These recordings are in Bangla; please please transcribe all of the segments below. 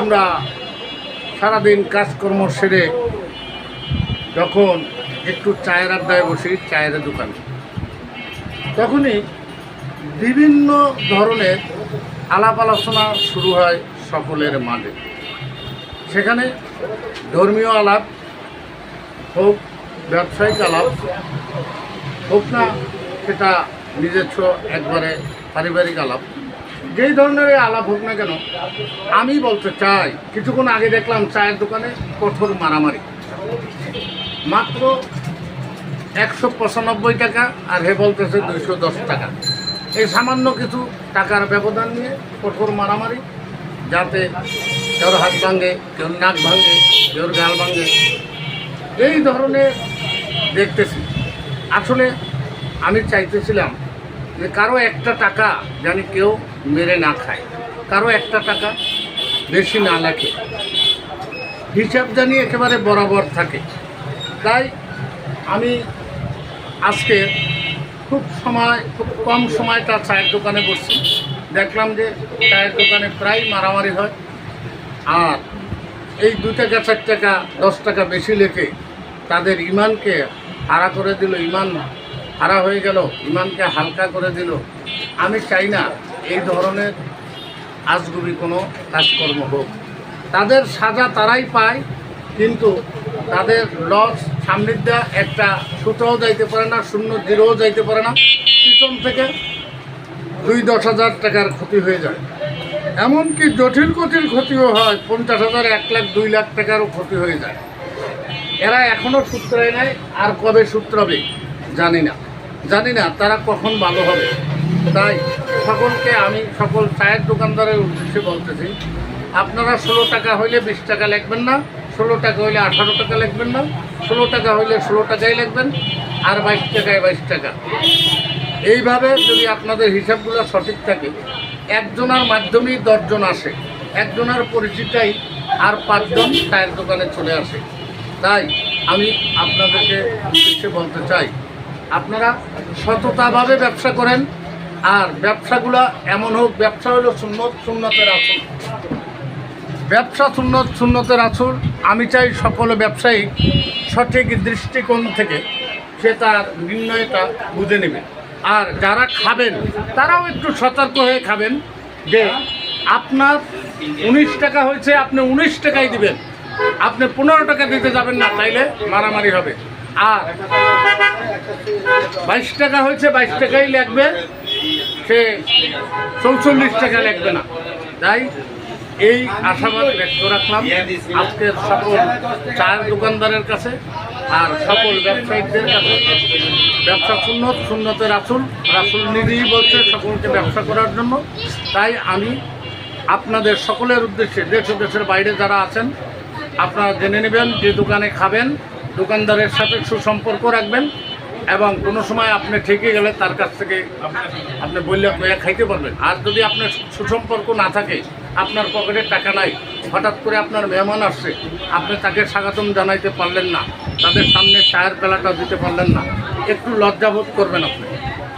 আমরা সারাদিন কাজকর্ম সেরে যখন একটু চায়ের আড্ডায় বসি, চায়ের দোকানে। তখনই বিভিন্ন ধরনের আলাপ আলোচনা শুরু হয় সকলের মাঝে। সেখানে ধর্মীয় আলাপ হোক, ব্যবসায়িক আলাপ হোক না, সেটা নিজস্ব একবারে পারিবারিক আলাপ। যেই ধরনের আলাপ হোক না কেন, আমি বলতে চাই, কিছুক্ষণ আগে দেখলাম চায়ের দোকানে কঠোর মারামারি। মাত্র একশো পঁচানব্বই টাকা আর হে বলতেছে দুইশো দশ টাকা। এই সামান্য কিছু টাকার ব্যবধান নিয়ে কঠোর মারামারি, যাতে কেউ হাত ভাঙে, কেউ নাক ভাঙে কেউ গাল ভাঙে। এই ধরনের দেখতেছি। আসলে আমি চাইতেছিলাম যে কারও একটা টাকা জানি কেউ মেরে না খায়, কারও একটা টাকা বেশি না লাগে হিসাব জানি একেবারে বরাবর থাকে। তাই আমি আজকে খুব সময়, খুব কম সময় তার চায়ের দোকানে বসছি। দেখলাম যে চায়ের দোকানে প্রায় মারামারি হয়। আর এই দু টাকা, চার টাকা, দশ টাকা বেশি লেখে তাদের ইমানকে হারা করে দিল ইমান হারা হয়ে গেল ইমানকে হালকা করে দিল। আমি চাই না এই ধরনের আজগুবি কোনো কাজকর্ম হোক। তাদের সাজা তারাই পায়, কিন্তু তাদের লস সামনের একটা সুতোও যাইতে পারে না, শূন্য জিরোও যাইতে পারে না। পিছন থেকে দুই দশ হাজার টাকার ক্ষতি হয়ে যায়। এমনকি জটিল কঠিন ক্ষতিও হয়, পঞ্চাশ হাজার, এক লাখ, দুই লাখ টাকারও ক্ষতি হয়ে যায়। এরা এখনও সূত্রায় নাই, আর কবে সূত্রাবে জানি না। জানি না তারা কখন ভালো হবে। তাই সকলকে আমি, সকল চায়ের দোকানদারের উদ্দেশ্যে বলতেছি, আপনারা ষোলো টাকা হইলে বিশ টাকা লাগবেন না, ষোলো টাকা হইলে আঠারো টাকা লাগবেন না, ষোলো টাকা হইলে ষোলো টাকাই লাগবেন আর বাইশ টাকায় বাইশ টাকা। এইভাবে যদি আপনাদের হিসাবগুলো সঠিক থাকে, একজনের মাধ্যমেই দশজন আসে, একজনের পরিচিতাই আর পাঁচজন চায়ের দোকানে চলে আসে। তাই আমি আপনাদেরকে উদ্দেশ্যে বলতে চাই আপনারা সততাভাবে ব্যবসা করেন, আর ব্যবসাগুলো এমন হোক, ব্যবসা হলো সুন্নত, সুন্নতের আসল ব্যবসা সুন্নত, সুন্নতের আসল আমি চাই সকল ব্যবসায়ী সঠিক দৃষ্টিকোণ থেকে সে তার নির্ণয়টা বুঝে নেবে। আর যারা খাবেন, তারাও একটু সতর্ক হয়ে খাবেন যে আপনার উনিশ টাকা হয়েছে, আপনি উনিশ টাকাই দিবেন। আপনি পনেরো টাকা দিতে যাবেন না, তাইলে মারামারি হবে। আর বাইশ টাকা হয়েছে, বাইশ টাকাই লাগবে। সে চৌচল্লিশ টাকা লাগবে না। তাই এই আশাবাদ ব্যক্ত রাখলাম। আজকের সকল চায়ের দোকানদারের কাছে আর সকল ব্যবসায়ীদের কাছে। ব্যবসা সুন্নত, সুন্নতের রাসুল রাসুল নিজেই বলছে সকলকে ব্যবসা করার জন্য। তাই আমি আপনাদের সকলের উদ্দেশ্যে, দেশ দেশের বাইরে যারা আছেন, আপনারা জেনে নেবেন যে দোকানে খাবেন দোকানদারের সাথে সুসম্পর্ক রাখবেন এবং কোনো সময় আপনি ঠেকে গেলে তার কাছ থেকে আপনি বললে কয়া খাইতে পারবেন। আর যদি আপনার সুসম্পর্ক না থাকে, আপনার পকেটে টাকা নাই, হঠাৎ করে আপনার মেহমান আসছে, আপনি তাকে স্বাগতম জানাইতে পারলেন না, তাদের সামনে চায়ের বেলাটা দিতে পারলেন না, একটু লজ্জাবোধ করবেন আপনি।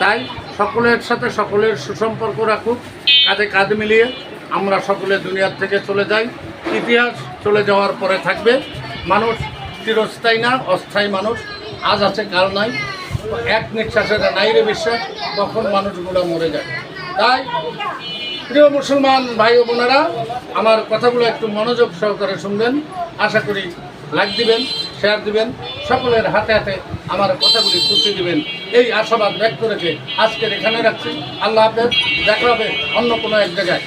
তাই সকলের সাথে সকলের সুসম্পর্ক রাখুক, কাঁধে কাঁধ মিলিয়ে আমরা সকলে দুনিয়ার থেকে চলে যাই, ইতিহাস চলে যাওয়ার পরে থাকবে, মানুষ চিরস্থায়ী না, অস্থায়ী মানুষ। আজ আছে, কাল নাই। এক নিঃশ্বাসে নাই রে বিশ্বাস তখন মানুষগুলো মরে যায়। তাই, প্রিয় মুসলমান ভাই ও বোনেরা, আমার কথাগুলো একটু মনোযোগ সহকারে শুনবেন। আশা করি লাইক দিবেন শেয়ার দিবেন, সকলের হাতে হাতে আমার কথাগুলি পৌঁছে দিবেন। এই আশাবাদ ব্যক্ত রেখে আজকের এখানে রাখছি। আল্লাহ হাফেজ, দেখা হবে অন্য কোনো এক জায়গায়।